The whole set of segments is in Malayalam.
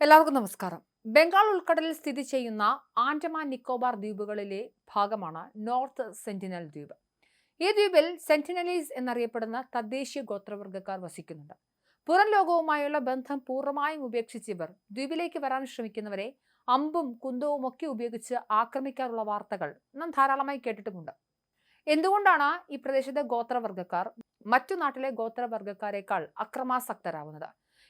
എല്ലാവർക്കും നമസ്കാരം. ബംഗാൾ ഉൾക്കടലിൽ സ്ഥിതി ചെയ്യുന്ന ആൻഡമാൻ നിക്കോബാർ ദ്വീപുകളിലെ ഭാഗമാണ് നോർത്ത് സെന്റിനൽ ദ്വീപ്. ഈ ദ്വീപിൽ സെന്റിനലീസ് എന്നറിയപ്പെടുന്ന തദ്ദേശീയ ഗോത്രവർഗക്കാർ വസിക്കുന്നുണ്ട്. പുറം ലോകവുമായുള്ള ബന്ധം പൂർണമായും ഉപേക്ഷിച്ച് ഇവർ ദ്വീപിലേക്ക് വരാൻ ശ്രമിക്കുന്നവരെ അമ്പും കുന്തവും ഒക്കെ ഉപയോഗിച്ച് ആക്രമിക്കാറുള്ള വാർത്തകൾ നാം ധാരാളമായി കേട്ടിട്ടുമുണ്ട്. എന്തുകൊണ്ടാണ് ഈ പ്രദേശത്തെ ഗോത്രവർഗക്കാർ മറ്റു നാട്ടിലെ ഗോത്രവർഗക്കാരെക്കാൾ അക്രമാസക്തരാകുന്നത്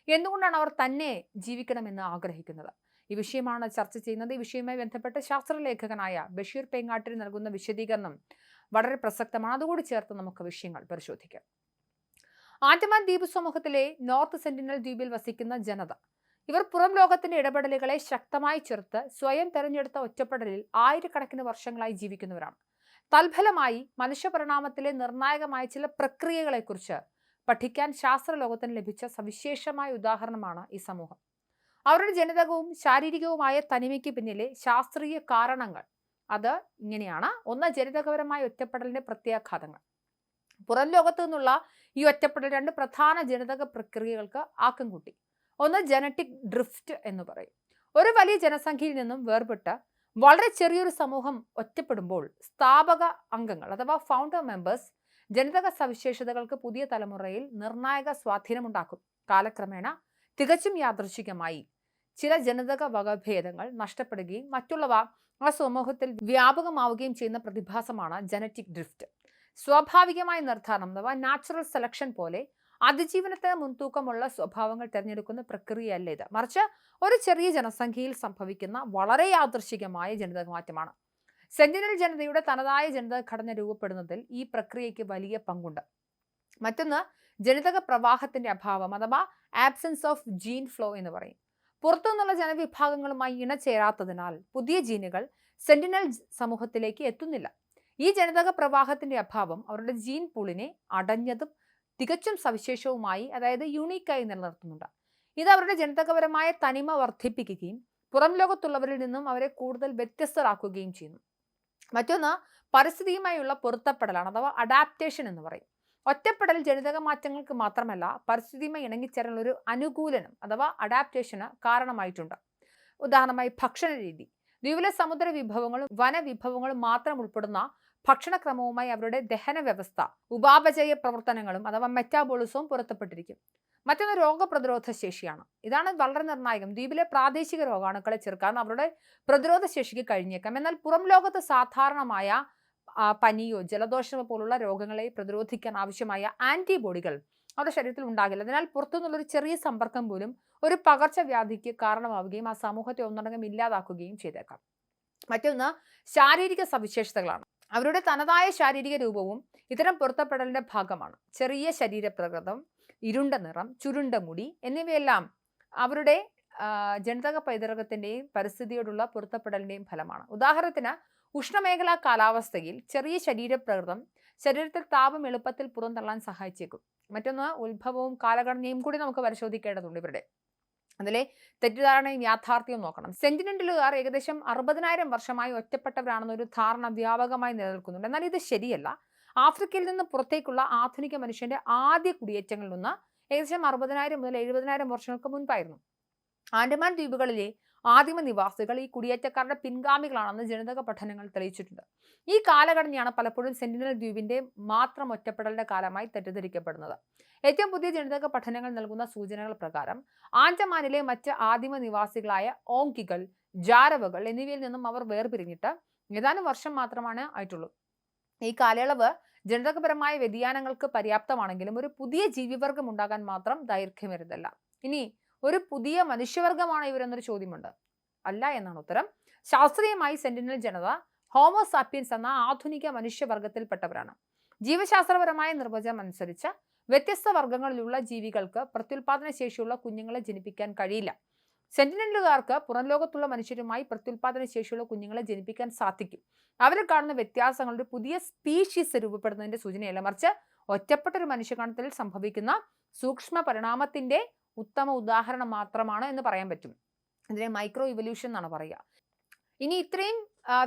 എന്തുകൊണ്ടാണ് അവർ തന്നെ ജീവിക്കണമെന്ന് ആഗ്രഹിക്കുന്നത്? ഈ വിഷയമാണ് ചർച്ച ചെയ്യുന്നത്. ഈ വിഷയവുമായി ബന്ധപ്പെട്ട് ശാസ്ത്രലേഖകനായ ബഷീർ പേങ്ങാട്ടിൽ നൽകുന്ന വിശദീകരണം വളരെ പ്രസക്തമാണ്. അതുകൂടി ചേർത്ത് നമുക്ക് വിഷയങ്ങൾ പരിശോധിക്കാം. ആൻഡമാൻ ദ്വീപ് സമൂഹത്തിലെ നോർത്ത് സെന്റിനൽ ദ്വീപിൽ വസിക്കുന്ന ജനത. ഇവർ പുറം ലോകത്തിന്റെ ഇടപെടലുകളെ ശക്തമായി ചെറുത്ത് സ്വയം തെരഞ്ഞെടുത്ത ഒറ്റപ്പെടലിൽ ആയിരക്കണക്കിന് വർഷങ്ങളായി ജീവിക്കുന്നവരാണ്. തൽഫലമായി മനുഷ്യപരിണാമത്തിലെ നിർണായകമായ ചില പ്രക്രിയകളെക്കുറിച്ച് പഠിക്കാൻ ശാസ്ത്രലോകത്തിന് ലഭിച്ച സവിശേഷമായ ഉദാഹരണമാണ് ഈ സമൂഹം. അവരുടെ ജനിതകവും ശാരീരികവുമായ തനിമയ്ക്ക് പിന്നിലെ ശാസ്ത്രീയ കാരണങ്ങൾ. അത് ഇങ്ങനെയാണ്. ഒന്ന് ജനിതകപരമായ ഒറ്റപ്പെടലിന്റെ പ്രത്യാഘാതങ്ങൾ. പുറം ലോകത്തു നിന്നുള്ള ഈ ഒറ്റപ്പെടൽ രണ്ട് പ്രധാന ജനിതക പ്രക്രിയകൾക്ക് ആക്കം കൂട്ടി. ഒന്ന് ജനറ്റിക് ഡ്രിഫ്റ്റ് എന്ന് പറയും. ഒരു വലിയ ജനസംഖ്യയിൽ നിന്നും വേർപെട്ട് വളരെ ചെറിയൊരു സമൂഹം ഒറ്റപ്പെടുമ്പോൾ സ്ഥാപക അംഗങ്ങൾ അഥവാ ഫൗണ്ടർ മെമ്പേഴ്സ് ജനിതക സവിശേഷതകൾക്ക് പുതിയ തലമുറയിൽ നിർണായക സ്വാധീനമുണ്ടാക്കും. കാലക്രമേണ തികച്ചും യാദൃശികമായി ചില ജനിതക വകഭേദങ്ങൾ നഷ്ടപ്പെടുകയും മറ്റുള്ളവ ആ സമൂഹത്തിൽ വ്യാപകമാവുകയും ചെയ്യുന്ന പ്രതിഭാസമാണ് ജനറ്റിക് ഡ്രിഫ്റ്റ്. സ്വാഭാവികമായി അഥവാ നാച്ചുറൽ സെലക്ഷൻ പോലെ അതിജീവനത്തിന് മുൻതൂക്കമുള്ള സ്വഭാവങ്ങൾ തിരഞ്ഞെടുക്കുന്ന പ്രക്രിയയല്ല ഇത്. മറിച്ച് ഒരു ചെറിയ ജനസംഖ്യയിൽ സംഭവിക്കുന്ന വളരെ യാദൃശികമായ ജനിതക മാറ്റമാണ്. സെന്റിനൽ ജനതയുടെ തനതായ ജനത ഘടന രൂപപ്പെടുന്നതിൽ ഈ പ്രക്രിയയ്ക്ക് വലിയ പങ്കുണ്ട്. മറ്റൊന്ന് ജനിതക പ്രവാഹത്തിന്റെ അഭാവം അഥവാ ആബ്സെൻസ് ഓഫ് ജീൻ ഫ്ലോ എന്ന് പറയും. പുറത്തുനിന്നുള്ള ജനവിഭാഗങ്ങളുമായി ഇണചേരാത്തതിനാൽ പുതിയ ജീനുകൾ സെന്റിനൽ സമൂഹത്തിലേക്ക് എത്തുന്നില്ല. ഈ ജനിതക പ്രവാഹത്തിന്റെ അഭാവം അവരുടെ ജീൻ പൂളിനെ അടഞ്ഞതും തികച്ചും സവിശേഷവുമായി അതായത് യുണീക്കായി നിലനിർത്തുന്നുണ്ട്. ഇത് അവരുടെ ജനിതകപരമായ തനിമ വർദ്ധിപ്പിക്കുകയും പുറം ലോകത്തുള്ളവരിൽ നിന്നും അവരെ കൂടുതൽ വ്യത്യസ്തരാക്കുകയും ചെയ്യുന്നു. മറ്റൊന്ന് പരിസ്ഥിതിയുമായുള്ള പൊരുത്തപ്പെടലാണ് അഥവാ അഡാപ്റ്റേഷൻ എന്ന് പറയും. ഒറ്റപ്പെടൽ ജനിതക മാറ്റങ്ങൾക്ക് മാത്രമല്ല പരിസ്ഥിതിയുമായി ഇണങ്ങിച്ചേരാനുള്ള ഒരു അനുകൂലനം അഥവാ അഡാപ്റ്റേഷന് കാരണമായിട്ടുണ്ട്. ഉദാഹരണമായി ഭക്ഷണ രീതി. ദ്വീപിലെ സമുദ്ര വിഭവങ്ങളും വനവിഭവങ്ങളും മാത്രം ഉൾപ്പെടുന്ന ഭക്ഷണക്രമവുമായി അവരുടെ ദഹന വ്യവസ്ഥ ഉപാപചയ പ്രവർത്തനങ്ങളും അഥവാ മെറ്റാബോളിസവും പുറത്തപ്പെട്ടിരിക്കും മറ്റൊന്ന് രോഗപ്രതിരോധ ശേഷിയാണ്. ഇതാണ് വളരെ നിർണായകം. ദ്വീപിലെ പ്രാദേശിക രോഗാണുക്കളെ ചെറുക്കാൻ അവരുടെ പ്രതിരോധ ശേഷിക്ക് കഴിഞ്ഞേക്കാം. എന്നാൽ പുറം ലോകത്ത് സാധാരണമായ പനിയോ ജലദോഷമോ പോലുള്ള രോഗങ്ങളെ പ്രതിരോധിക്കാൻ ആവശ്യമായ ആന്റിബോഡികൾ അവരുടെ ശരീരത്തിൽ ഉണ്ടാകില്ല. അതിനാൽ പുറത്തുനിന്നുള്ളൊരു ചെറിയ സമ്പർക്കം പോലും ഒരു പകർച്ചവ്യാധിക്ക് കാരണമാവുകയും ആ സമൂഹത്തെ ഒന്നടങ്കം ഇല്ലാതാക്കുകയും ചെയ്തേക്കാം. മറ്റൊന്ന് ശാരീരിക സവിശേഷതകളാണ്. അവരുടെ തനതായ ശാരീരിക രൂപവും ഇത്തരം പൊരുത്തപ്പെടലിന്റെ ഭാഗമാണ്. ചെറിയ ശരീരപ്രകൃതം ഇരുണ്ട നിറം ചുരുണ്ട മുടി എന്നിവയെല്ലാം അവരുടെ ജനിതക പൈതൃകത്തിന്റെയും പരിസ്ഥിതിയോടുള്ള പൊരുത്തപ്പെടലിന്റെയും ഫലമാണ്. ഉദാഹരണത്തിന് ഉഷ്ണമേഖലാ കാലാവസ്ഥയിൽ ചെറിയ ശരീരപ്രകൃതം ശരീരത്തിൽ താപം എളുപ്പത്തിൽ പുറന്തള്ളാൻ സഹായിച്ചേക്കും. മറ്റൊന്ന് ഉത്ഭവവും കാലഘടനയും കൂടി നമുക്ക് പരിശോധിക്കേണ്ടതുണ്ട് ഇവരുടെ. അതിലെ തെറ്റിദ്ധാരണയും യാഥാർത്ഥ്യവും നോക്കണം. സെന്റിനെന്റലുകാർ ഏകദേശം അറുപതിനായിരം വർഷമായി ഒറ്റപ്പെട്ടവരാണെന്നൊരു ധാരണ വ്യാപകമായി നിലനിൽക്കുന്നുണ്ട്. എന്നാൽ ഇത് ശരിയല്ല. ആഫ്രിക്കയിൽ നിന്ന് പുറത്തേക്കുള്ള ആധുനിക മനുഷ്യന്റെ ആദ്യ കുടിയേറ്റങ്ങളിൽ നിന്ന് ഏകദേശം അറുപതിനായിരം മുതൽ എഴുപതിനായിരം വർഷങ്ങൾക്ക് മുൻപായിരുന്നു. ആൻഡമാൻ ദ്വീപുകളിലെ ആദിമ നിവാസികൾ ഈ കുടിയേറ്റക്കാരുടെ പിൻഗാമികളാണെന്ന് ജനിതക പഠനങ്ങൾ തെളിയിച്ചിട്ടുണ്ട്. ഈ കാലഘടനയാണ് പലപ്പോഴും സെന്റിനൽ ദ്വീപിന്റെ മാത്രം ഒറ്റപ്പെടലിന്റെ കാലമായി തെറ്റിദ്ധരിക്കപ്പെടുന്നത്. ഏറ്റവും പുതിയ ജനിതക പഠനങ്ങൾ നൽകുന്ന സൂചനകൾ പ്രകാരം ആൻഡമാനിലെ മറ്റ് ആദിമ നിവാസികളായ ഓങ്കികൾ ജാരവകൾ എന്നിവയിൽ നിന്നും അവർ വേർപിരിഞ്ഞിട്ട് ഏതാനും വർഷം മാത്രമാണ് ആയിട്ടുള്ളൂ. ഈ കാലയളവ് ജനിതകപരമായ വ്യതിയാനങ്ങൾക്ക് പര്യാപ്തമാണെങ്കിലും ഒരു പുതിയ ജീവിവർഗം ഉണ്ടാകാൻ മാത്രം ദൈർഘ്യമരുതല്ല. ഇനി ഒരു പുതിയ മനുഷ്യവർഗമാണ് ഇവരെന്നൊരു ചോദ്യമുണ്ട്. അല്ല എന്നാണ് ഉത്തരം. ശാസ്ത്രീയമായി സെന്റിനൽ ജനത ഹോമോസാപ്പിയൻസ് എന്ന ആധുനിക മനുഷ്യവർഗത്തിൽപ്പെട്ടവരാണ്. ജീവശാസ്ത്രപരമായ നിർവചനം അനുസരിച്ച് വ്യത്യസ്ത വർഗങ്ങളിലുള്ള ജീവികൾക്ക് പ്രത്യുൽപാദന ശേഷിയുള്ള കുഞ്ഞുങ്ങളെ ജനിപ്പിക്കാൻ കഴിയില്ല. സെന്റിനലുകാർക്ക് പുറം ലോകത്തുള്ള മനുഷ്യരുമായി പ്രത്യുൽപാദന ശേഷിയുള്ള കുഞ്ഞുങ്ങളെ ജനിപ്പിക്കാൻ സാധിക്കും. അവരിൽ കാണുന്ന വ്യത്യാസങ്ങളുടെ പുതിയ സ്പീഷീസ് രൂപപ്പെടുന്നതിന്റെ സൂചനയല്ല. മറിച്ച് ഒറ്റപ്പെട്ട ഒരു മനുഷ്യഗണത്തിൽ സംഭവിക്കുന്ന സൂക്ഷ്മ പരിണാമത്തിന്റെ ഉത്തമ ഉദാഹരണം മാത്രമാണ് എന്ന് പറയാൻ പറ്റും. ഇതിനെ മൈക്രോ ഇവല്യൂഷൻ എന്നാണ് പറയുക. ഇനി ഇത്രയും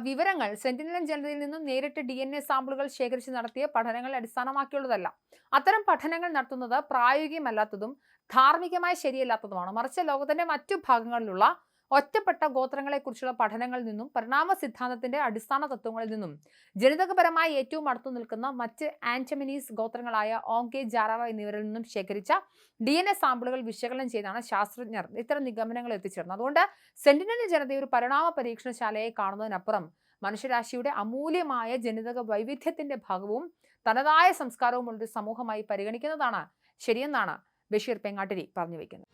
വിവരങ്ങൾ സെന്റിനൽ ജനതയിൽ നിന്നും നേരിട്ട് ഡി എൻ എ സാമ്പിളുകൾ ശേഖരിച്ച് നടത്തിയ പഠനങ്ങളെ അടിസ്ഥാനമാക്കിയുള്ളതല്ല. അത്തരം പഠനങ്ങൾ നടത്തുന്നത് പ്രായോഗികമല്ലാത്തതും ധാർമ്മികമായി ശരിയല്ലാത്തതുമാണ്. മറിച്ച് ലോകത്തിന്റെ മറ്റു ഭാഗങ്ങളിലുള്ള ഒറ്റപ്പെട്ട ഗോത്രങ്ങളെക്കുറിച്ചുള്ള പഠനങ്ങളിൽ നിന്നും പരിണാമ സിദ്ധാന്തത്തിന്റെ അടിസ്ഥാന തത്വങ്ങളിൽ നിന്നും ജനിതകപരമായി ഏറ്റവും അടുത്തു നിൽക്കുന്ന മറ്റ് ആന്റമിനീസ് ഗോത്രങ്ങളായ ഓങ്കെ ജാറാവ എന്നിവരിൽ നിന്നും ശേഖരിച്ച ഡി എൻ എ സാമ്പിളുകൾ വിശകലനം ചെയ്താണ് ശാസ്ത്രജ്ഞർ ഇത്തരം നിഗമനങ്ങൾ എത്തിച്ചേർന്നത്. അതുകൊണ്ട് സെന്റിനൽ ജനതയെ ഒരു പരിണാമ പരീക്ഷണശാലയെ കാണുന്നതിനപ്പുറം മനുഷ്യരാശിയുടെ അമൂല്യമായ ജനിതക വൈവിധ്യത്തിന്റെ ഭാഗവും തനതായ സംസ്കാരവും ഉള്ള ഒരു സമൂഹമായി പരിഗണിക്കുന്നതാണ് ശരിയെന്നാണ് ബഷീർ പെങ്ങാട്ടിരി പറഞ്ഞു വെക്കുന്നത്.